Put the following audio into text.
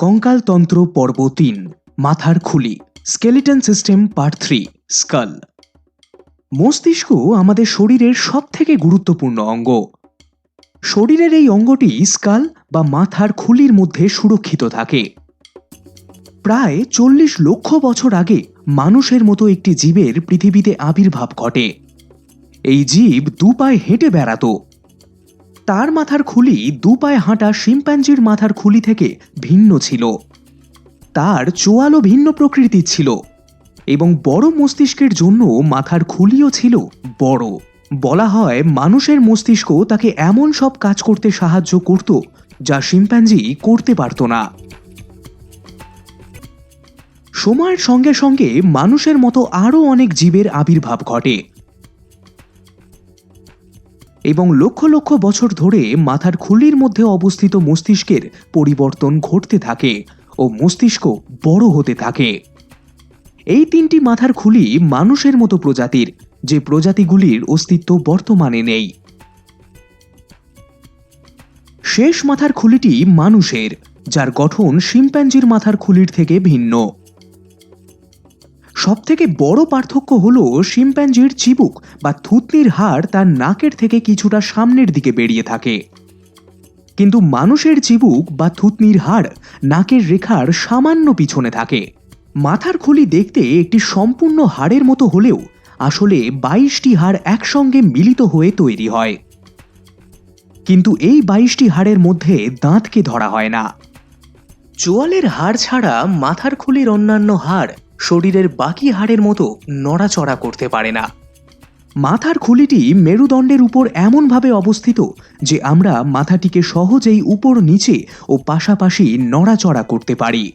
কঙ্কালতন্ত্র পর্ব তিন, মাথার খুলি skeleton system part three skull মস্তিষ্ক আমাদের শরীরের সবথেকে গুরুত্বপূর্ণ অঙ্গ। শরীরের এই অঙ্গটি স্কাল বা মাথার খুলির মধ্যে সুরক্ষিত থাকে। প্রায় চল্লিশ লক্ষ বছর আগে মানুষের মতো একটি জীবের পৃথিবীতে আবির্ভাব ঘটে। এই জীব দু পায়ে হেঁটে বেড়াতো। তার মাথার খুলি দু পায়ে হাঁটা শিম্প্যাঞ্জির মাথার খুলি থেকে ভিন্ন ছিল। তার চোয়ালও ভিন্ন প্রকৃতির ছিল এবং বড় মস্তিষ্কের জন্য মাথার খুলিও ছিল বড়। বলা হয় মানুষের মস্তিষ্ক তাকে এমন সব কাজ করতে সাহায্য করত যা শিম্প্যাঞ্জি করতে পারত না। সময়ের সঙ্গে সঙ্গে মানুষের মতো আরও অনেক জীবের আবির্ভাব ঘটে। এবং লক্ষ লক্ষ বছর ধরে মাথার খুলির মধ্যে অবস্থিত মস্তিষ্কের পরিবর্তন ঘটতে থাকে ও মস্তিষ্ক বড় হতে থাকে। এই তিনটি মাথার খুলি মানুষের মতো প্রজাতির, যে প্রজাতিগুলির অস্তিত্ব বর্তমানে নেই। শেষ মাথার খুলিটি মানুষের, যার গঠন শিম্প্যাঞ্জির মাথার খুলির থেকে ভিন্ন। সবথেকে বড় পার্থক্য হলো শিম্প্যাঞ্জির চিবুক বা থুতনির হাড় তার নাকের থেকে কিছুটা সামনের দিকে বেরিয়ে থাকে। কিন্তু মানুষের চিবুক বা থুতনির হাড় নাকের রেখার সামান্য পিছনে থাকে। মাথার খুলি দেখতে একটি সম্পূর্ণ হাড়ের মতো হলেও আসলে বাইশটি হাড় একসঙ্গে মিলিত হয়ে তৈরি হয়। কিন্তু এই বাইশটি হাড়ের মধ্যে দাঁতকে ধরা হয় না। চোয়ালের হাড় ছাড়া মাথার খুলির অন্যান্য হাড় শরীরের বাকি হাড়ের মতো নড়াচড়া করতে পারে না। মাথার খুলিটি মেরুদণ্ডের উপর এমনভাবে অবস্থিত যে আমরা মাথাটিকে সহজেই উপর নিচে ও পাশাপাশি নড়াচড়া করতে পারি।